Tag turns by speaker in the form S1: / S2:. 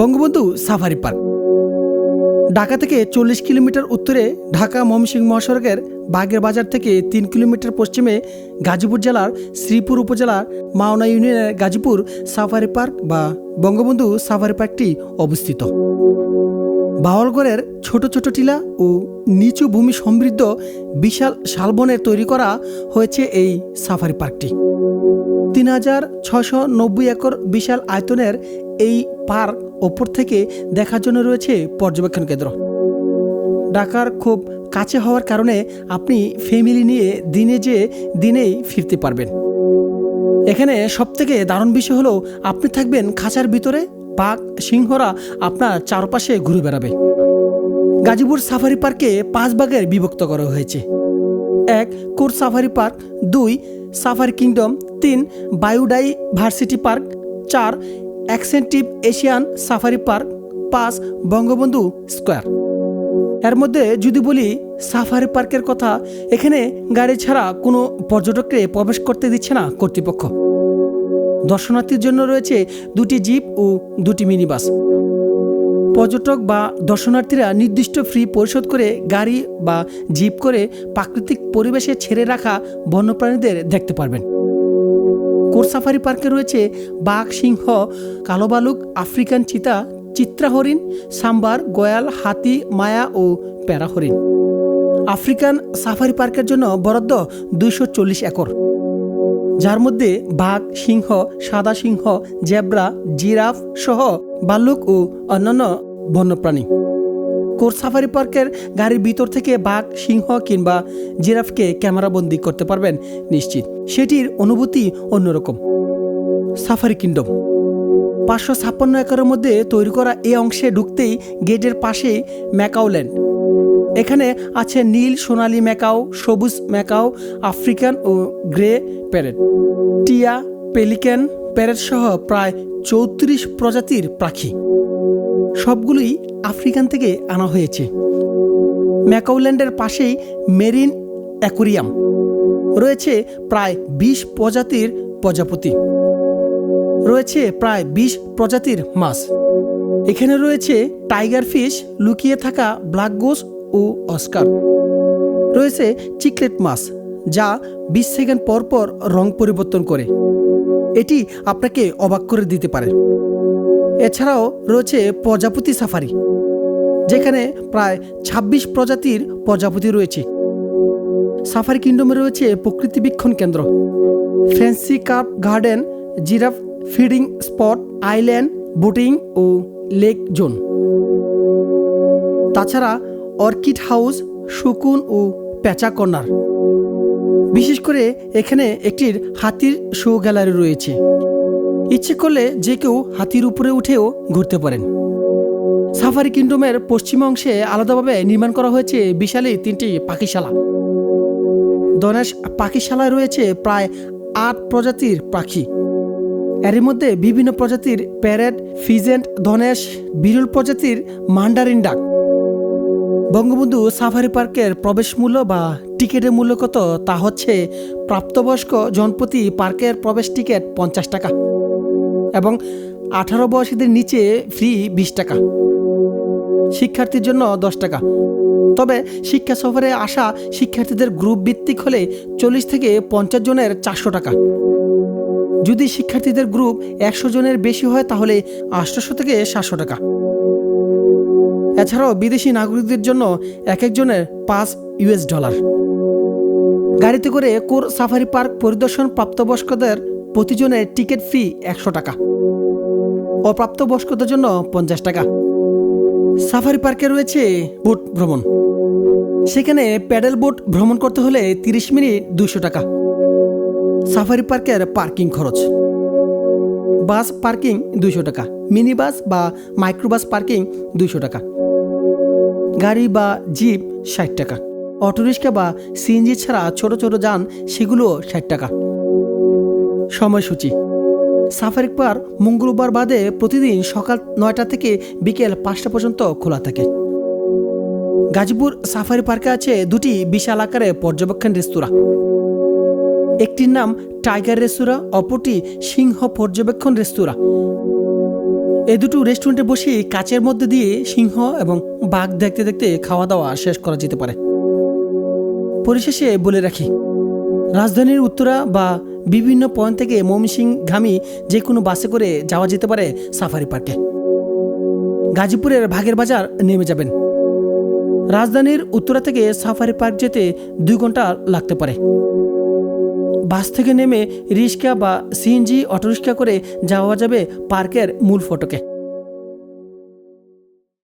S1: Bangabandhu safari park Dhaka থেকে চল্লিশ kilometre উত্তরে ঢাকা ময়মনসিংহ মহাসড়কের বাগের বাজার থেকে তিন কিলোমিটার পশ্চিমে গাজীপুর জেলার শ্রীপুর উপজেলার মাওনা ইউনিয়নের গাজীপুর সাফারি পার্ক বা বঙ্গবন্ধু সাফারি পার্কটি অবস্থিত। বাওয়ালগড়ের ছোট ছোট টিলা ও নিচু ভূমি সমৃদ্ধ বিশাল শালবনে তৈরি করা হয়েছে এই সাফারি পার্কটি। তিন হাজার ছশো নব্বই একর বিশাল আয়তনের এই পার্ক ওপর থেকে দেখার জন্য রয়েছে পর্যবেক্ষণ কেন্দ্র। ঢাকার খুব কাছে হওয়ার কারণে আপনি ফ্যামিলি নিয়ে দিনে যে দিনেই ফিরতে পারবেন। এখানে সবথেকে দারুণ বিষয় হলো আপনি থাকবেন খাঁচার ভিতরে, বাঘ, সিংহরা আপনার চারপাশে ঘুরে বেড়াবে। গাজীপুর সাফারি পার্কে পাঁচ ভাগের বিভক্ত করা হয়েছে। এক, কোর সাফারি পার্ক। দুই, সাফারি কিংডম। তিন বায়োডাইভার্সিটি পার্ক। চার অ্যাক্সেন্টিভ এশিয়ান সাফারি পার্ক পাঁচ বঙ্গবন্ধু স্কোয়ার। এর মধ্যে যদি বলি সাফারি পার্কের কথা, এখানে গাড়ি ছাড়া কোনো পর্যটককে প্রবেশ করতে দিচ্ছে না কর্তৃপক্ষ। দর্শনার্থীর জন্য রয়েছে দুটি জিপ ও দুটি মিনি বাস পর্যটক বা দর্শনার্থীরা নির্দিষ্ট ফ্রি পরিশোধ করে গাড়ি বা জিপ করে প্রাকৃতিক পরিবেশে ছেড়ে রাখা বন্যপ্রাণীদের দেখতে পারবেন। কোর সাফারি পার্কে রয়েছে বাঘ, সিংহ, কালো ভালুক আফ্রিকান চিতা, চিত্রা হরিণ, সাম্বার, গয়াল, হাতি, মায়া ও প্যারা হরিণ। আফ্রিকান সাফারি পার্কের জন্য বরাদ্দ দুইশো চল্লিশ একর। যার মধ্যে বাঘ, সিংহ, সাদা সিংহ, জেব্রা, জিরাফ সহ ভাল্লুক ও অন্যান্য বন্যপ্রাণী। কোর সাফারি পার্কের গাড়ির ভিতর থেকে বাঘ, সিংহ কিংবা জিরাফকে ক্যামেরাবন্দি করতে পারবেন নিশ্চিত। সেটির অনুভূতি অন্যরকম। Safari kingdom. পাঁচশো ছাপ্পান্ন একরের মধ্যে তৈরি করা এই অংশে ঢুকতেই গেটের পাশেই ম্যাকাওল্যান্ড এখানে আছে নীল সোনালি ম্যাকাও, সবুজ ম্যাকাও, আফ্রিকান ও গ্রে প্যারেট টিয়া পেলিক্যান প্যারেট সহ প্রায় চৌত্রিশ প্রজাতির পাখি। সবগুলোই আফ্রিকান থেকে আনা হয়েছে। ম্যাকাউল্যান্ডের পাশেই মেরিন অ্যাকোরিয়াম। রয়েছে প্রায় বিশ প্রজাতির প্রজাপতি। রয়েছে প্রায় বিশ প্রজাতির মাছ। এখানে রয়েছে টাইগার ফিশ, লুকিয়ে থাকা ব্ল্যাক গোস ও অস্কার। রয়েছে চিকলেট মাছ, যা বিশ সেকেন্ড পর পর রং পরিবর্তন করে। এটি আপনাকে অবাক করে দিতে পারে। এছাড়াও রয়েছে প্রজাপতি সাফারি, যেখানে প্রায় ২৬ প্রজাতির প্রজাপতি রয়েছে। সাফারি কিংডমে রয়েছে প্রকৃতি বীক্ষণ কেন্দ্র, fancy carp garden, giraffe feeding spot, island, boating ও লেক জোন। তাছাড়া অর্কিড হাউস সুকুন ও প্যাচা কর্নার। বিশেষ করে এখানে একটির হাতির শো গ্যালারি রয়েছে। ইচ্ছে করলে যে কেউ হাতির উপরে উঠেও ঘুরতে পারেন। সাফারি কিংডমের পশ্চিম অংশে আলাদাভাবে নির্মাণ করা হয়েছে বিশালী তিনটি পাখিশালা। দনেশ পাখিশালায় রয়েছে প্রায় আট প্রজাতির পাখি। এর মধ্যে বিভিন্ন প্রজাতির প্যারেট ফিজেন্ট ধনেশ বিরল প্রজাতির মান্ডারিন ডাক। বঙ্গবন্ধু সাফারি পার্কের প্রবেশ মূল্য বা টিকিটের মূল্য কত তা হচ্ছে প্রাপ্তবয়স্ক জনপ্রতি পার্কের প্রবেশ টিকিট পঞ্চাশ টাকা। এবং আঠারো বয়সীদের নিচে ফ্রি বিশ টাকা। শিক্ষার্থীর জন্য দশ টাকা। তবে শিক্ষা সফরে আসা শিক্ষার্থীদের গ্রুপ ভিত্তিক হলে চল্লিশ থেকে পঞ্চাশ জনের চারশো টাকা। যদি শিক্ষার্থীদের গ্রুপ একশো জনের বেশি হয় তাহলে আটশোশো থেকে সাতশো টাকা। এছাড়াও বিদেশি নাগরিকদের জন্য এক একজনের পাঁচ ইউএস ডলার। গাড়িতে করে কোর সাফারি পার্ক পরিদর্শন প্রাপ্তবয়স্কদের প্রতিজনের টিকিট ফি একশো টাকা। অপ্রাপ্তবয়স্কদের জন্য পঞ্চাশ টাকা। সাফারি পার্কে রয়েছে বোট ভ্রমণ। সেখানে প্যাডেল বোট ভ্রমণ করতে হলে তিরিশ মিনিট দুশো টাকা। সাফারি পার্কের পার্কিং খরচ। বাস পার্কিং দুইশো টাকা মিনি বাস বা মাইক্রোবাস পার্কিং দুইশো টাকা। গাড়ি বা জিপ ষাট টাকা। অটোরিক্সা বা সিএনজি ছাড়া ছোট ছোট যান সেগুলোও ষাট টাকা। সময়সূচি। সাফারি পার্ক মঙ্গলবার বাদে প্রতিদিন সকাল নয়টা থেকে বিকেল পাঁচটা পর্যন্ত খোলা থাকে। গাজীপুর সাফারি পার্কে আছে দুটি বিশাল আকারে পর্যবেক্ষণ রেস্তোরাঁ। একটির নাম টাইগার রেস্তোরাঁ, অপরটি সিংহ পর্যবেক্ষণ রেস্তোরাঁ। এ দুটো রেস্টুরেন্টে বসে কাচের মধ্যে দিয়ে সিংহ এবং বাঘ দেখতে দেখতে খাওয়া দাওয়া শেষ করা যেতে পারে। পরিশেষে বলে রাখি, রাজধানীর উত্তরা বা বিভিন্ন পয়েন্ট থেকে ময়মনসিং ঘামি যে কোনো বাসে করে যাওয়া যেতে পারে সাফারি পার্কে। গাজীপুরের ভাগের বাজার নেমে যাবেন। রাজধানীর উত্তরা থেকে সাফারি পার্ক যেতে দুই ঘণ্টা লাগতে পারে। বাস থেকে নেমে রিক্সা বা সিএনজি, অটোরিক্সা করে যাওয়া যাবে পার্কের মূল ফটকে।